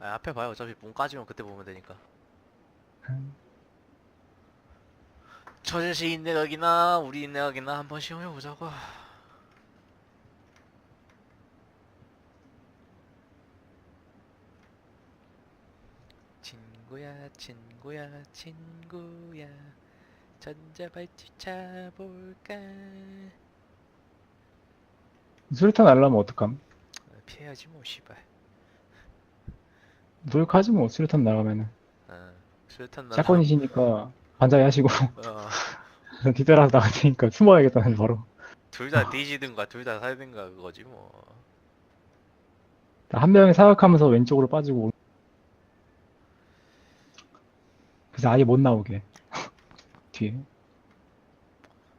아, 앞에 봐요. 어차피 문 까지면 그때 보면 되니까. 저 자식 인내각이나 우리 인내각이나 한번 시험해 보자고. 친구야, 친구야, 친구야. 전자발찌 차볼까? 수류탄 날라면 어떡함? 피해야지 뭐, 씨발. 노력하지 뭐 수류탄 나가면은. 어, 술탄 나. 샷건이시니까 반자리 하시고. 어, 뒤따라서 나갈 테니까 숨어야겠다는 바로. 둘다 뒤지든가 둘 다 살든가 그거지 뭐. 한 명이 사격하면서 왼쪽으로 빠지고 그래서 아예 못 나오게. 뒤에.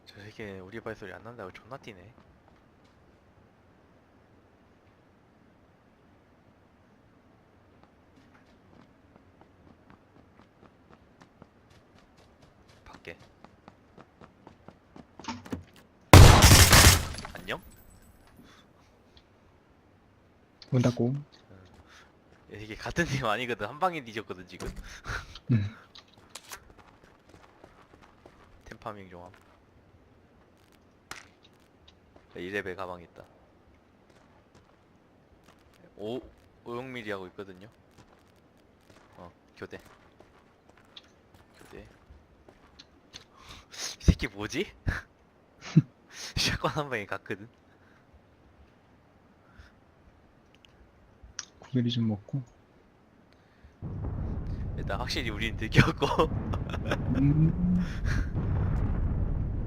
저 새끼 우리 발 소리 안 난다고 존나 뛰네. 밖에. 안녕? 문 닫고 이게 같은 팀 아니거든. 한 방에 뒤졌거든 지금. 음. 템파밍 종합. 1레벨 가방 있다. 5 5용밀리 하고 있거든요. 어 교대. 교대. 이 새끼 뭐지? 샷건 한 방에 갔거든. 미리 좀 먹고 일단 확실히 우린 들켰고. 음.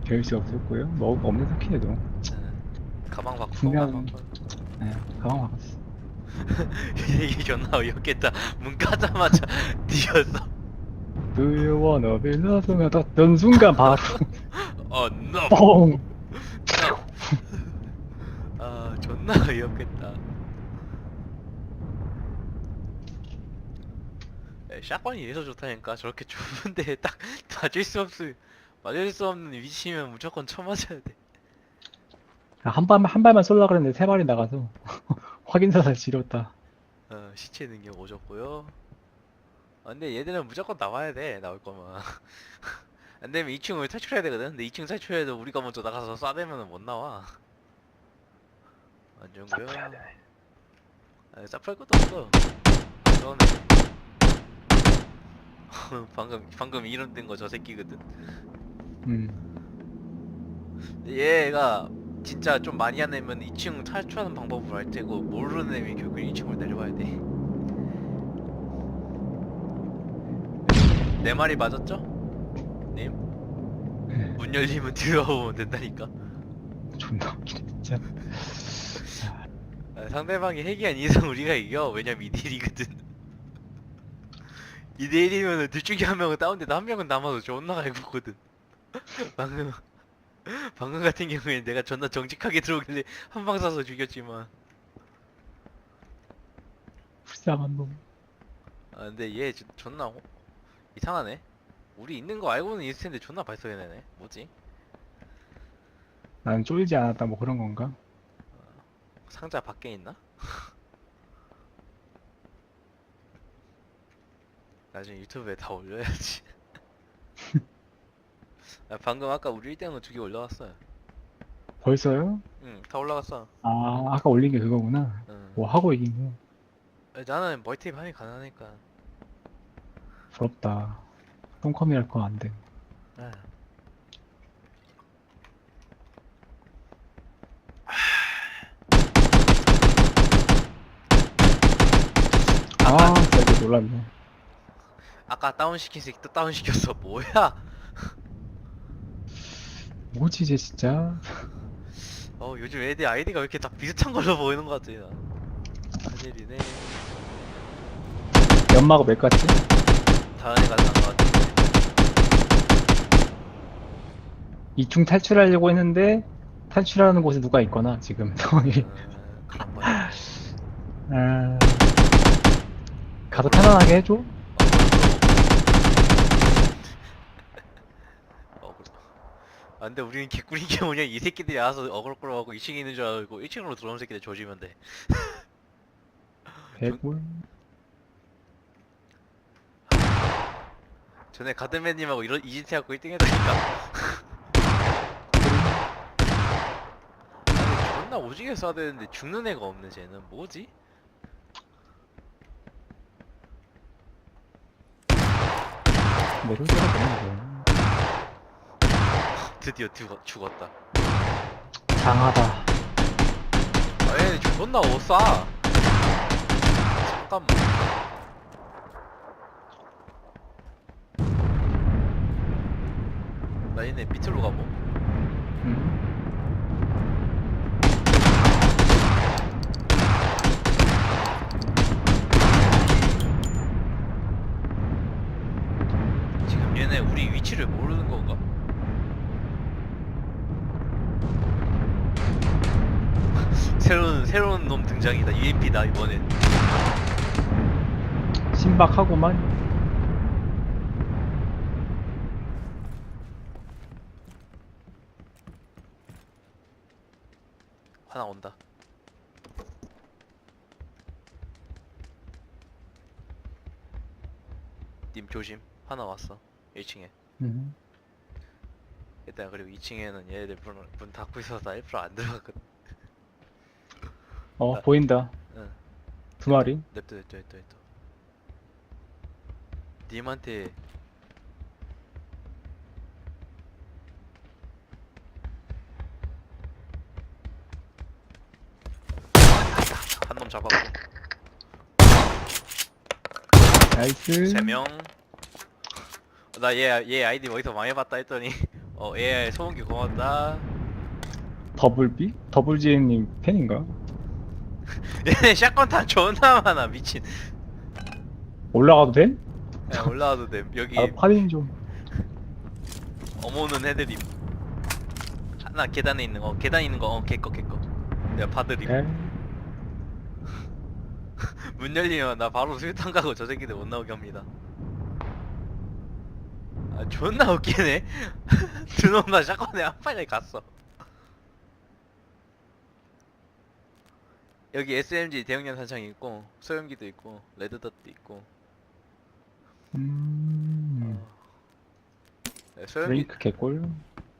배울 수 없었고요 뭐 없는 사키에도 가방 바꿔. 분명- 가방 바꿔. 네 가방 막았어 이게 존나 어이없겠다. 문 까자마자 뒤졌어. Do you wanna be loved? 던 순간 바로 어, no. 뻥 아, 존나 어이없겠다. 에, 샷건이 이래서 좋다니까. 저렇게 좁은데 딱 맞을 수 없을, 맞을 수 없는 위치면 무조건 쳐맞아야 돼. 한 발만 한 발만 쏠라 그랬는데 세 발이 나가서 확인사살 지렸다 어, 시체 능력 오졌고요. 아, 근데 얘들은 무조건 나와야 돼. 나올 거면. 안 되면 2층을 탈출해야 되거든. 근데 2층 탈출해도 우리가 먼저 나가서 쏴대면 못 나와. 안 좋은고요. 아, sap할 것도 없어. 안 좋네. 방금 방금 이런 된거 저 새끼거든. 음 얘가 진짜 좀 많이 안 내면 2층 탈출하는 방법을 알 테고 모르는 애면 결국 2층을 내려와야 돼. 내 말이 맞았죠? 님? 문 열리면 들어오면 된다니까. 존나 웃기네 진짜 아, 상대방이 아닌 이상 우리가 이겨. 왜냐면 2대1이거든. 2대1이면은 둘 중에 한 명은 다운돼도 한 명은 남아서 존나 갈구거든. 방금 방금 같은 경우에는 내가 존나 정직하게 들어오길래 한 방 쏴서 죽였지만 불쌍한 놈 아 근데 얘 저- 존나 호- 이상하네. 우리 있는 거 알고는 있을 텐데 존나 발소리내네. 뭐지? 나는 쫄지 않았다 뭐 그런 건가? 상자 밖에 있나? 나중에 유튜브에 다 올려야지. 아, 방금 아까 우리 1등은 두 개 올라왔어요. 벌써요? 응, 다 올라갔어. 아 아까 올린 게 그거구나 응. 뭐 하고 이긴 거 아, 나는 멀티 반이 가능하니까. 부럽다 똥컴이랄 거 안 돼 아. 아 진짜 이거 놀랐네 아까 다운 시킨 새끼 또 다운 시켰어. 뭐야? 뭐지 쟤 진짜 어 요즘 애들 아이디가 왜 이렇게 다 비슷한 걸로 보이는 것 같아. 나. 큰일이네. 연마가 몇 같지? 다른 애가 난것 같은데. 2층 탈출하려고 했는데 탈출하는 곳에 누가 있거나 지금 상황이 음. 아... 가서 편안하게 해줘? 아, 근데 우리는 개꿀인 게 뭐냐? 이 새끼들이 알아서 어그럭거럭하고 2층에 있는 줄 알고 1층으로 들어온 새끼들 조지면 돼. 개꿀. 아, 전에 가든맨님하고 이런 이진태 갖고 1등 했다니까? 아니, 존나 오지게 쏴야 되는데 죽는 애가 없네 쟤는. 뭐지? 내손 때려 보는 거야 드디어 죽었, 죽었다. 장하다. 아, 얘 존나 못 쏴. 잠깐만. 나 얘네 밑으로 가보. 음. 지금 얘네 우리 위치를 모르는 건가? 새로운 새로운 놈 등장이다. UMP다 이번엔. 신박하고만. 하나 온다. 님 조심. 하나 왔어. 1층에. 음. 일단 그리고 2층에는 얘네들 문, 문 닫고 있어서 1%안 들어갔거든. 어, 아. 보인다. 응. 두 마리. 냅둬 냅둬 냅둬 냅둬. 님한테 한 놈 잡았고 나이스. 세 명. 나얘얘 아이디 어디서 많이 봤다 했더니 어얘 소음기 고맙다. 더블비? 더블지행님 팬인가? 얘네 샷건 탄 존나 많아 미친. 올라가도 돼? 야, 올라와도 돼. 여기 아, 파밍 좀. 어머는 해드림. 하나 계단에 있는 거, 계단 에 있는 거, 어, 걔거, 걔거. 내가 봐드림. 에? 문 열리면 나 바로 수류탄 가고 저 새끼들 못 나오게 합니다. 아, 존나 웃기네. 놈다 샷건에 한 발에 갔어. 여기 SMG 대용량 탄창이 있고, 소형기도 있고, 레드닷도 있고. 음. 네, 소형기, 개꿀.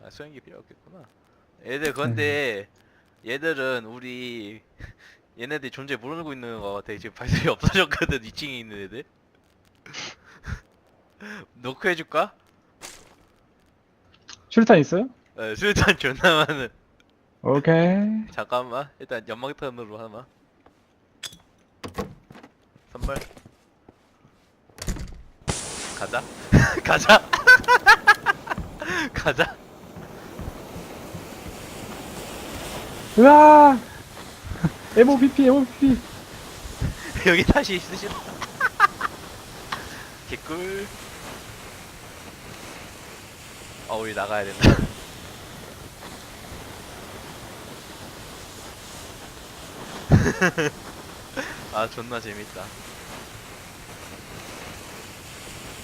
아, 소형기 필요 없겠구나. 얘들 근데 얘들은 우리 얘네들 존재 모르고 있는 거 같아. 지금 발소리 없어졌거든. 2층에 있는 애들. 노크 해줄까? 슈탄 있어요? 어, 수류탄 존나 많은. 오케이. 잠깐만. 일단 연막탄으로 하나. 선발. 가자. 가자. 가자. 으아! MOPP, MOPP. 여기 다시 있으시다. 개꿀. 아, 우리 나가야 된다. 아, 존나 재밌다.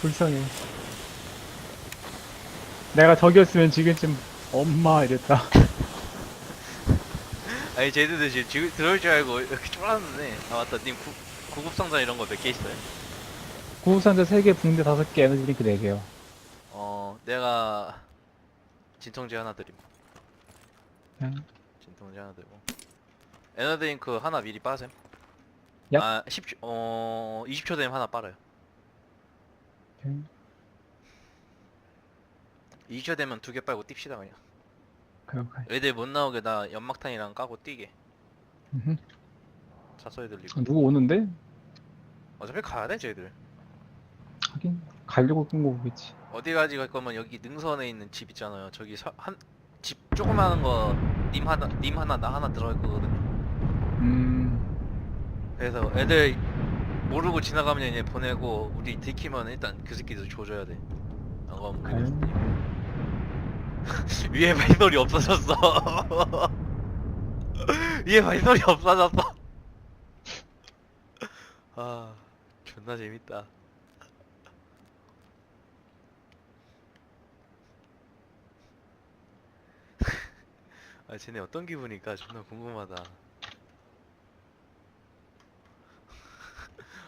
불쌍해. 내가 저기였으면 지금쯤 엄마 이랬다. 아니, 쟤들도 지금 지- 들어올 줄 알고 이렇게 쫄았는데. 아, 맞다. 님 구, 구급 상자 이런 거 몇 개 있어요? 구급상자 3개, 붕대 5개, 에너지 드링크 4개요. 어, 내가 진통제 하나 드림. 응. 진통제 하나 들고. 에너드링크 하나 미리 빠셈. 얍. 아, 10초, 어, 20초 되면 하나 빨아요. 오케이. 20초 되면 두 개 빨고 뜁시다 그냥. 오케이, 오케이. 애들 못 나오게 나 연막탄이랑 까고 뛰게. 음흠. 소리 들리고. 어, 누구 오는데? 어차피 가야 돼 쟤들. 하긴 가려고 끈 거겠지. 어디까지 갈 거면 여기 능선에 있는 집 있잖아요. 저기 서, 한, 집 조그마한 거 님 하나, 님 하나 나 하나 들어갈 거거든요. 음, 그래서 애들 모르고 지나가면 얘 보내고 우리 들키면 일단 그 새끼들 조져야 돼. 안 그러면 과연? 그냥 위에 발소리 없어졌어. 위에 발소리 없어졌어. 아, 존나 재밌다. 아, 쟤네 어떤 기분일까? 존나 궁금하다.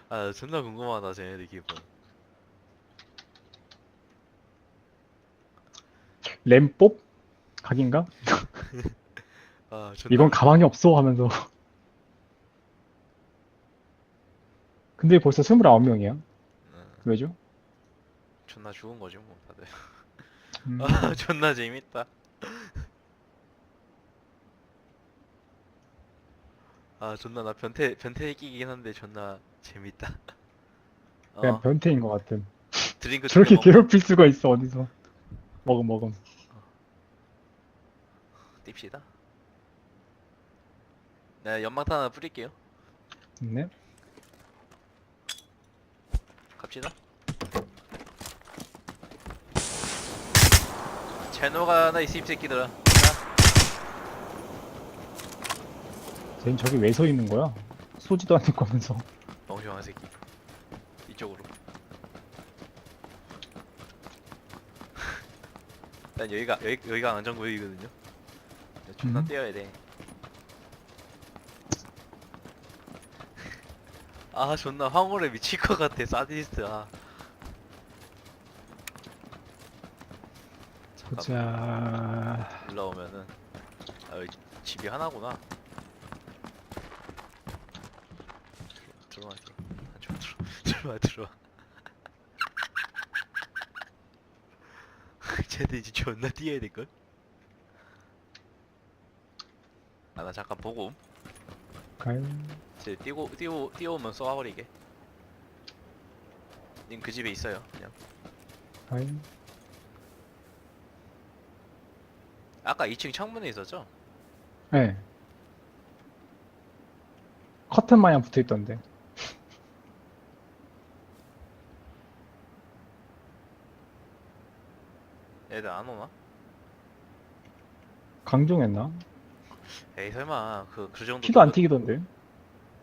아 존나 궁금하다 쟤네들 기분 램뽑? 각인가? 아 존나 이건 가망이 없어 하면서 근데 벌써 29명이야 응, 음. 왜죠? 존나 죽은 거지 뭐 다들 음. 아 존나 재밌다 아 존나 나 변태 변태 끼긴 한데 존나 재밌다. 그냥 어. 변태인 것 같은. 드링크 저렇게 두개 먹- 괴롭힐 수가 있어 어디서. 먹음 먹음. 띨시다. 네 연막탄 하나 뿌릴게요. 네. 갑시다. 제노가 하나 있어 이 새끼들아 쟤는 저기 왜 서 있는 거야? 쏘지도 않을 거면서. 멍청한 새끼. 이쪽으로. 난 여기가 여기, 여기가 안전구역이거든요. 존나 음. 뛰어야 돼. 아 존나 황홀에 미칠 것 같아. 사디스트. 아. 잠깐만. 보자. 올라오면은. 아 여기 집이 하나구나 들어와 들어와 아, 들어와 들어와 쟤들 이제 존나 뛰어야 될걸? 아 나 잠깐 보고. 옴. 가요. 쟤 뛰고 뛰고 뛰어오면 쏘아버리게. 님 그 집에 있어요 그냥. 가요. 아까 2층 창문에 있었죠? 네. 커튼 마냥 붙어 있던데 애들 안 오나? 강종했나? 에이 설마 그 그 정도 피도 안 그- 튀기던데.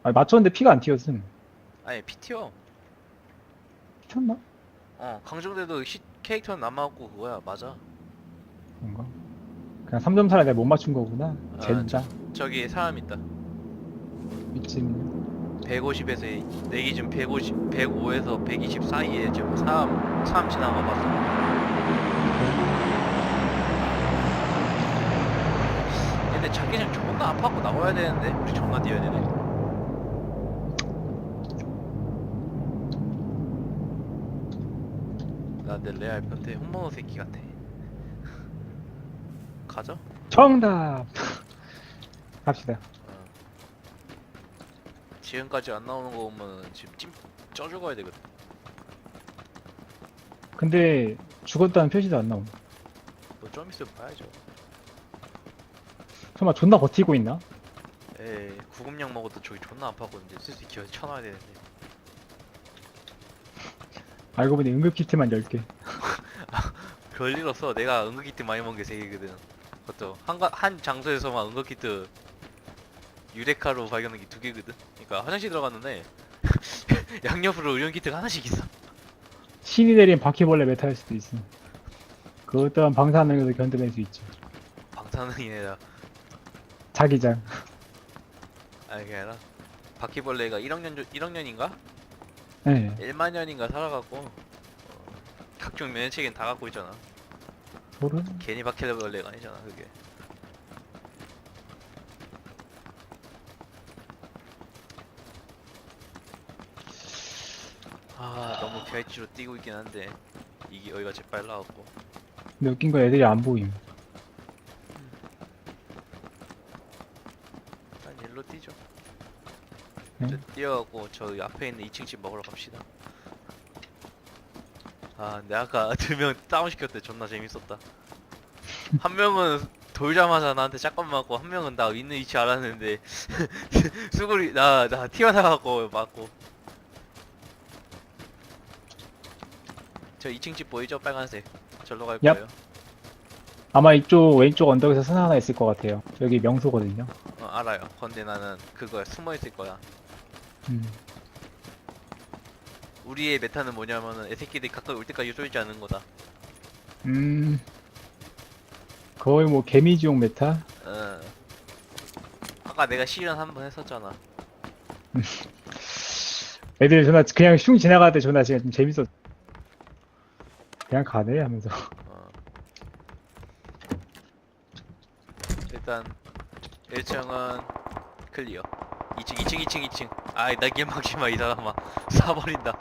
아니 맞췄는데 피가 안 튀었음. 아니 피 튀어. 튀었나? 어 강정대도 히, 캐릭터는 안 맞고 그거야. 맞아. 뭔가? 그냥 3점 차라 내가 못 맞춘 거구나. 아, 젠장. 저기 사람 있다. 미친. 150에서 내 기준 150, 105에서 120 사이에 지금 사람 사람 지나간 거 봤어 근데 자기장 존나 아파갖고 나와야 되는데 우리 존나 뛰어야 되네 나내 레알 변태 홍모노 새끼 같아 가자 정답 갑시다 어. 지금까지 안 나오는 거 보면 지금 찜 쪄 죽어야 되거든. 근데 죽었다는 표시도 안 나옴 뭐좀 있으면 봐야죠. 설마 존나 버티고 있나? 에이 구급약 먹어도 저기 존나 아파거든요. 슬슬 기어 쳐놔야 되는데. 알고 보니 응급키트만 10개 그럴 일 없어. 내가 응급키트 많이 먹은 게세 개거든. 그것도 한, 가- 한 장소에서만 응급키트 유레카로 발견한 게두 개거든. 그러니까 화장실 들어갔는데 양옆으로 의료키트가 하나씩 있어. 신이 내린 바퀴벌레 메타일 수도 있어 그것 또한 방사능에도 견뎌낼 수 있죠 방사능이라 자기장 아니 그게 아니라 바퀴벌레가 1학년 1학년인가? 네 1만 년인가 살아갖고 어, 각종 면역체계는 다 갖고 있잖아. 소름 괜히 바퀴벌레가 아니잖아 그게. 아 너무 비하이치로 뛰고 있긴 한데 이게 여기가 제일 빨라갖고 근데 웃긴 건 애들이 안 보임 난 일로 뛰죠. 네. 저 뛰어갖고 저 앞에 있는 2층 집 먹으러 갑시다. 아, 근데 아까 두 명 다운 시켰대. 존나 재밌었다. 한 명은 돌자마자 나한테 짝건 맞고 한 명은 나 있는 위치 알았는데 수구리 나 나 튀어나가고 맞고. 저 2층 집 보이죠? 빨간색. 절로 갈 얍. 거예요. 아마 이쪽 왼쪽 언덕에서 스나 하나 있을 것 같아요 여기 명소거든요 어, 알아요. 근데 나는 그거야 숨어 있을 거야. 음. 우리의 메타는 뭐냐면은 애새끼들이 가까이 올 때까지 쫄지 않는 거다. 음 거의 뭐 개미지옥 메타 어. 아까 내가 시연 한번 했었잖아. 애들 존나 그냥 슝때 존나 지금 좀 재밌어 그냥 가네 하면서 어. 일단 1층은 클리어 2층 2층 2층 2층 아이 나 길 막지마 이 사람아 쏴버린다.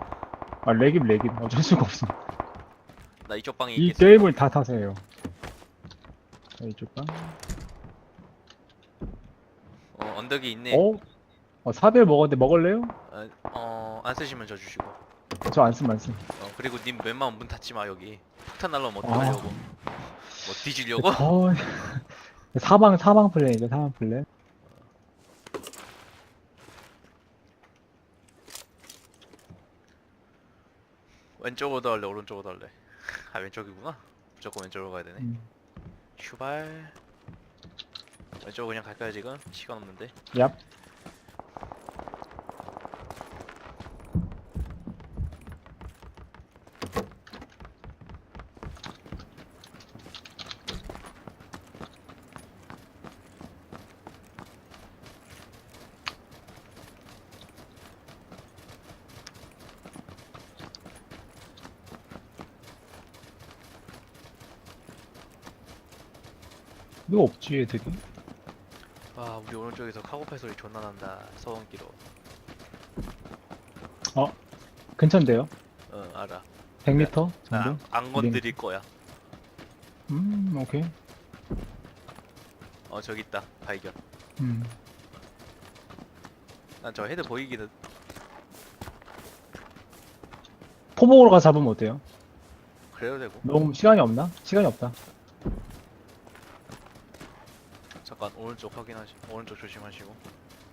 아 렉임 렉임. 어쩔 수가 없어. 나 이쪽 방에 이 있겠어 게임을 다 타세요. 자, 이쪽 방. 어 언덕이 있네. 어? 어 사별 먹었는데 먹을래요? 어, 어, 안 쓰시면 저 주시고. 저안쓴 안쓴 어, 그리고 님 웬만하면 문 닫지 마 여기. 폭탄 날라오면 아. 어떡하려고. 뭐 뒤지려고? 어... 사방 사방 플랜이죠 사방 플랜 왼쪽으로 할래 오른쪽으로 할래? 아 왼쪽이구나. 무조건 왼쪽으로 가야 되네. 음. 슈발. 왼쪽으로 그냥 갈까요 지금? 시간 없는데. 얍 이거 없지 애들이? 아 우리 오른쪽에서 카고팔 소리 존나 난다 소음기로. 근처인데요? 어 알아. 100m 정도? 나 안 건드릴 거야. 음 오케이. 어 저기 있다 발견. 음. 난 저 헤드 보이기는 포목으로 가서 잡으면 어때요? 그래도 되고. 너무 시간이 없나? 시간이 없다 잠깐 오른쪽 확인하시 오른쪽 조심하시고.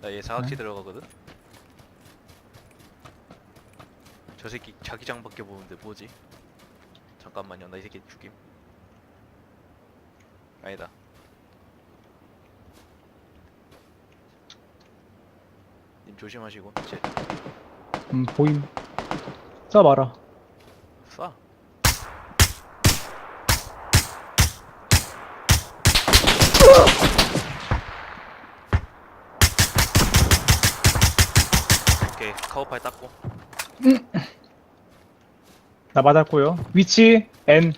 나 얘 사각지 네. 들어가거든? 저 새끼 자기장밖에 보는데 뭐지? 잠깐만요 나 이 새끼 죽임. 아니다. 님 조심하시고 제. 음 보임. 쏴봐라. 쏴 오케이 카우파이 땄고. 나 맞았고요. 위치 N.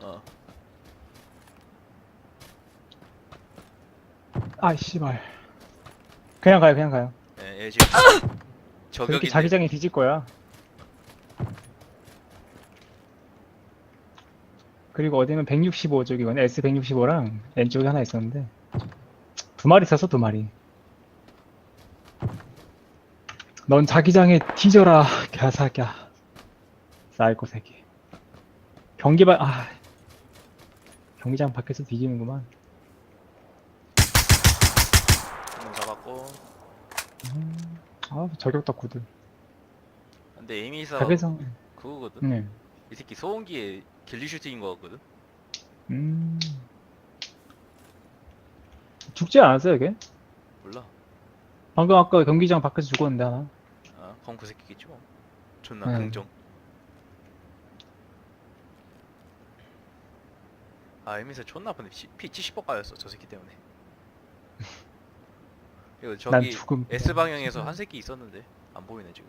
어. 아 씨발. 그냥 가요 그냥 가요. 예, 얘 지금 그렇게 저격인데. 자기장이 뒤질 거야. 그리고 어디는 165쪽이거든. S165랑 N쪽에 하나 있었는데. 두 마리 있었어 두 마리 넌 자기장에 뒤져라 개사기야. 사이코 새끼 경기 발 아. 경기장 밖에서 뒤지는구만. 한명 잡았고. 음, 아 저격 덕후들. 근데 에미사 자기장 그거거든? 네. 이 새끼 소음기에 길리 슈팅인 거 같거든? 음. 죽지 않았어요, 이게? 몰라 방금 아까 경기장 밖에서 죽었는데, 하나. 아 펑크 새끼겠지 뭐 존나 네. 긍정 아 에미사 존나 아픈데 피, 피 70억 까였어 저 새끼 때문에 이거 난 저기 죽음. S 방향에서 한 새끼 있었는데 안 보이네 지금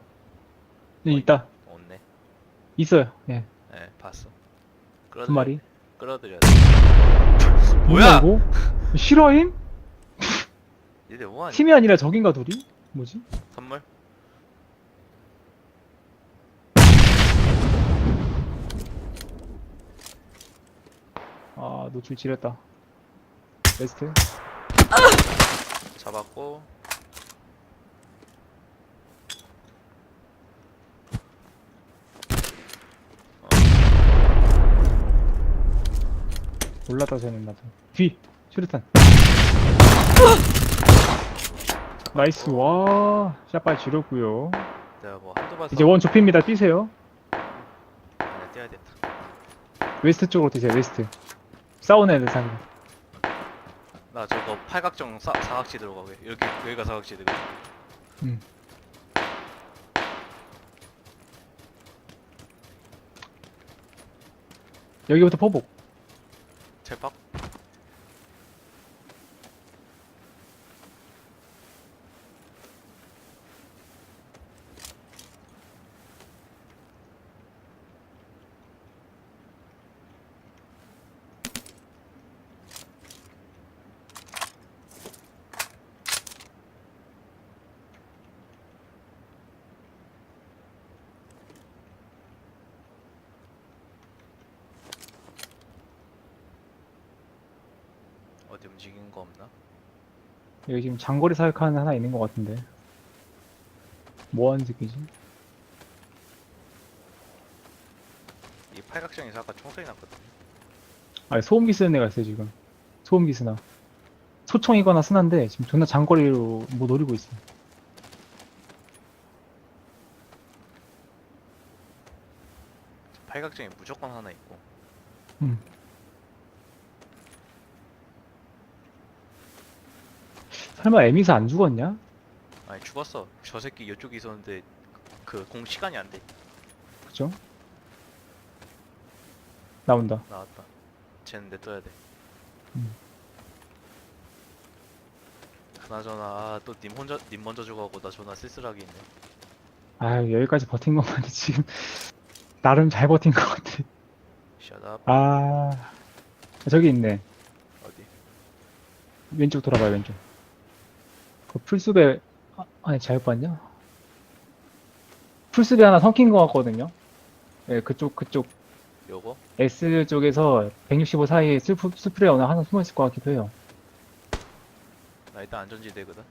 네, 있다. 없네 있어요. 예. 예 봤어 두 마리. 끌어들여야 돼 뭐야 이거? 실화임? 니들 뭐하니 팀이 아니라 적인가, 둘이? 뭐지? 선물 아, 노출 지렸다. 베스트. 잡았고 올랐다, 쟤는 나도. 뒤! 슈르탄. 나이스, 와. 샷발 지렸고요 내가 뭐 한두 번 이제 원 좁힙니다. 뛰세요. 아니야 뛰어야겠다 웨스트 쪽으로 뛰세요, 웨스트. 싸우는 애들 상대. 나 저거 팔각정 사, 사각지 들어가 왜 여기 여기가 사각지 들어가 음. 여기부터 포복. 찰박 움직이는 거 없나? 여기 지금 장거리 사격하는 하나 있는 것 같은데. 뭐 하는 새끼지? 이 팔각정에서 아까 총소리 났거든. 아니, 소음기 쓰는 애가 있어요, 지금. 소음기 쓰나. 소총이거나 쓰나인데, 지금 존나 장거리로 뭐 노리고 있어. 팔각정에 무조건 하나 있고. 음. 설마 에미사 안 죽었냐? 아니 죽었어. 저 새끼 이쪽에 있었는데 그 공 시간이 안 돼. 그죠? 나온다. 나왔다. 쟤는 냅둬야 돼. 음. 그나저나 아, 또님 혼자 님 먼저 죽어가고 나 존나 쓸쓸하게 있네. 아유, 여기까지 버틴 것만이 지금, 나름 잘 버틴 것 같아. Up. 아, 저기 있네. 어디? 왼쪽 돌아봐요, 왼쪽. 그 풀숲에, 아, 아니, 잘못 봤냐? 풀숲에 하나 성킨 것 같거든요? 예, 그쪽, 그쪽, 요거? S 쪽에서 165 사이에 스프, 스프레이 어느 하나 숨어 있을 것 같기도 해요. 나 일단 안전지대거든.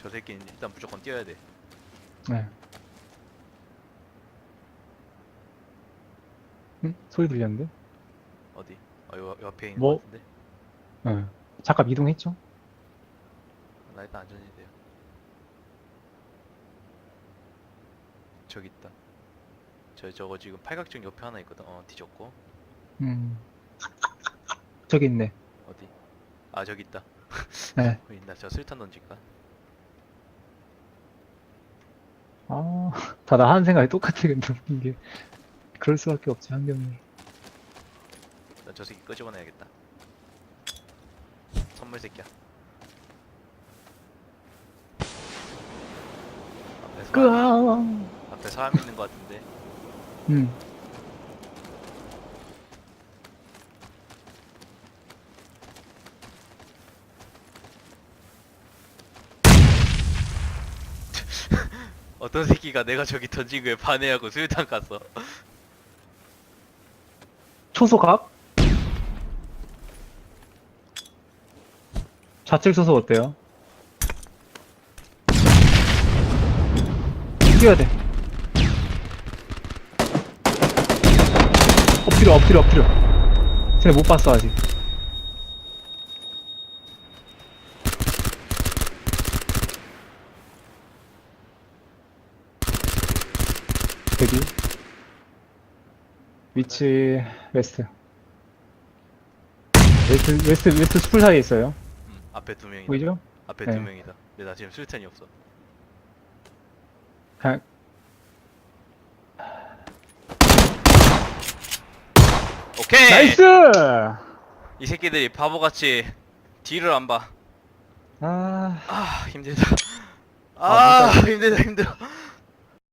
저 새끼는 일단 무조건 뛰어야 돼. 네. 응? 소리 들렸는데? 어디? 어, 요, 요 앞에 있는 뭐? 거 같은데. 네. 잠깐 이동했죠? 나 일단 안전지대야. 저기 있다. 저 저거 지금 팔각정 옆에 하나 있거든. 어 뒤졌고. 음. 저기 있네. 어디? 아 저기 있다. 네. 보인다. 저 술탄 던질까? 아, 다 나 하는 생각이 똑같아, 근데 웃긴 게. 그럴 수밖에 없지, 환경이. 나저 새끼 끄집어내야겠다. 선물 새끼야. 앞에 사람! 앞에 사람 있는 것 같은데. 음. 어떤 새끼가 내가 저기 던진 거에 반해하고 수류탄 깠어. 초소각? 좌측 소속 어때요? 뛰어야 돼. 엎드려, 엎드려, 엎드려. 쟤네 못 봤어, 아직. 여기. 위치, 웨스트. 웨스트, 웨스트, 웨스트 숲을 사이에 있어요. 음, 앞에 두 명이다. 보이죠? 앞에 네. 두 명이다. 근데 나 지금 수류탄이 없어. 그냥, 오케이. 나이스! 이 새끼들이 바보같이 뒤를 안 봐. 아, 아 힘들다. 아, 아 힘들다 힘들어.